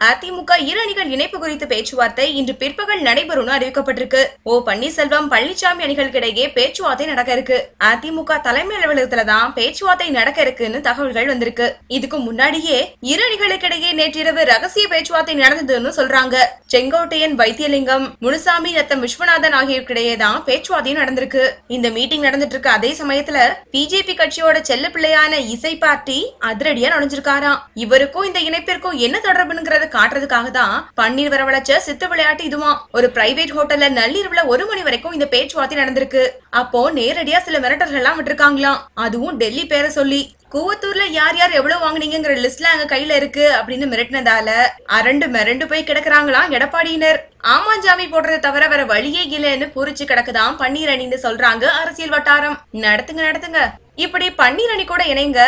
அதிமுக இரு அணிகள் இணைப்பு குறித்த பேச்சுவார்த்தை இன்று பிற்பகல் நடைபெறும்னு அறிவிக்கப்பட்டிருக்கு. ஓ பன்னீர்செல்வம் பழனிசாமி அணிகளுக்கிடையே பேச்சுவார்த்தை நடக்க இருக்கு. அதிமுக தலைமை அலுவலகத்துல தான் பேச்சுவார்த்தை நடக்க இருக்குன்னு தகவல்கள் வந்திருக்கு. இதுக்கு முன்னாடியே இரு அணிகளுக்கிடையே நேற்றிரவு ரகசிய பேச்சுவார்த்தை நடந்ததுன்னு சொல்றாங்க. செங்கோட்டையன் வைத்தியலிங்கம் முனுசாமி ரத்தம் விஸ்வநாதன் ஆகியோருக்கிடையே தான் பேச்சுவார்த்தையும் நடந்திருக்கு. இந்த மீட்டிங் நடந்துட்டு இருக்க. அதே சமயத்துல பிஜேபி கட்சியோட செல்ல பிள்ளையான இசை பார்ட்டி அதிரடியா நுழைஞ்சிருக்காராம். இவருக்கும் இந்த இணைப்பிற்கும் என்ன தொடர்புங்கிறத காட்டுறதுக்காக தான் பன்னீர் வரவழைச்ச சித்து விளையாட்டு இதுவா ஒரு பிரைவேட் ஹோட்டல்ல நள்ளிரவுல ஒரு மணி வரைக்கும் இந்த பேச்சுவார்த்தை நடந்திருக்கு. அப்போ நேரடியா சில மிரட்டல்கள் எல்லாம் விட்டுருக்காங்களாம். அதுவும் டெல்லி பேரை சொல்லி கூவத்தூர்ல யார் யார் எவ்வளவு வாங்கினீங்கிற லிஸ்ட்ல அங்க கையில இருக்கு அப்படின்னு மிரட்டினதால அரண்டு மிரண்டு போய் கிடக்குறாங்களாம் எடப்பாடியினர். ஆமாஞ்சாமி போடுறத தவிர வேற வழியே இல்லைன்னு பூரிச்சு கிடக்குதான் பன்னீர் அணின்னு சொல்றாங்க அரசியல் வட்டாரம். நடத்துங்க நடத்துங்க. இப்படி பன்னீர் அணி கூட இணைங்க.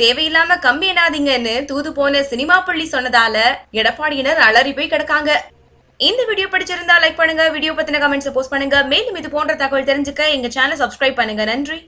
தேவையில்லாம கம்பி எண்ணாதீங்கன்னு தூது போன சினிமா பள்ளி சொன்னதால எடப்பாடியினர் அலறி போய் கிடக்காங்க. இந்த வீடியோ பிடிச்சிருந்தா லைக் பண்ணுங்க வீடியோ பத்தின கமெண்ட்ஸ் போஸ்ட் பண்ணுங்க. மேலும் இது போன்ற தகவல் தெரிஞ்சுக்க எங்க சேனல் சப்ஸ்கிரைப் பண்ணுங்க. நன்றி.